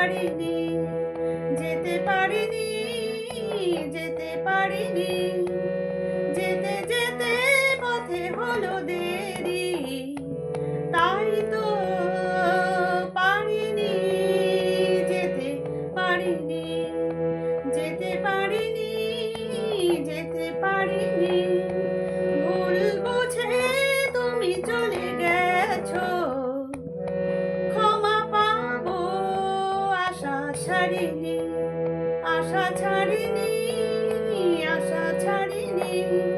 পারিনি, যেতে পারিনি যেতে পারিনি। যেতে যেতে পথে হলো দেরি, তাই তো পারিনি, যেতে পারিনি যেতে পারিনি যেতে পারিনি। ছাড়িনি আশা ছাড়িনি আশা ছাড়িনি।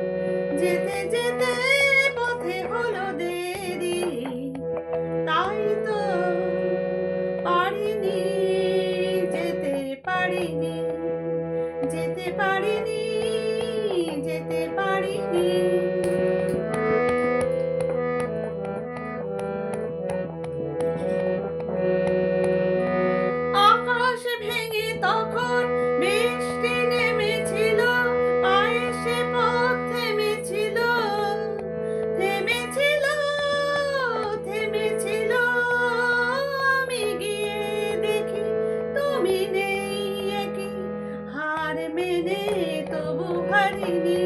হারিনি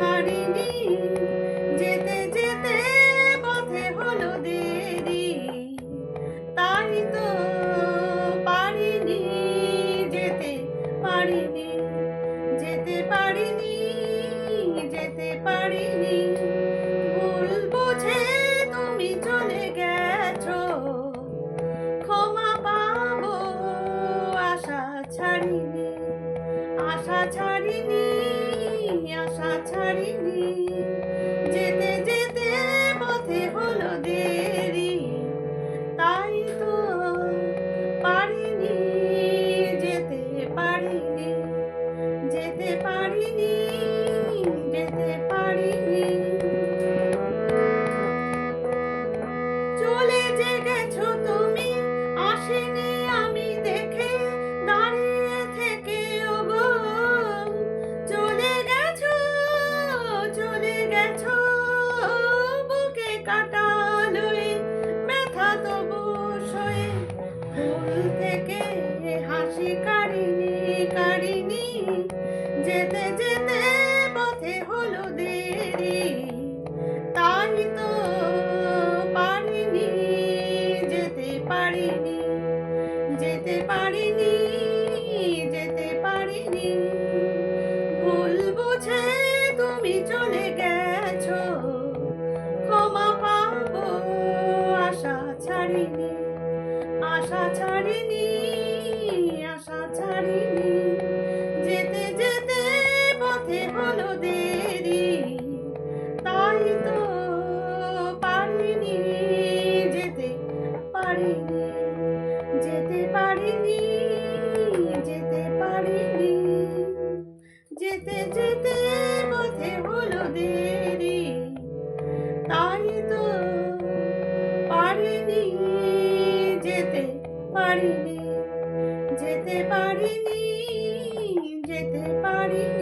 হারিনি। যেতে যেতে তাই তো যেতে পারিনি যেতে পারিনি। পারিনি যেতে পারিনি। যেতে যেতে পথে হলো দেরি। তাই তো পারিনি যেতে পারিনি যেতে পারিনি যেতে পারিনি। ভুল বুঝে তুমি চলে গেছো, ক্ষমা পাবো, আশা ছাড়িনি আশা ছাড়িনি। আসতে হলো তাই তো যেতে যেতে যেতে যেতে যেতে তাই তো যেতে, পারিনি যেতে পারিনি যেতে পারিনি।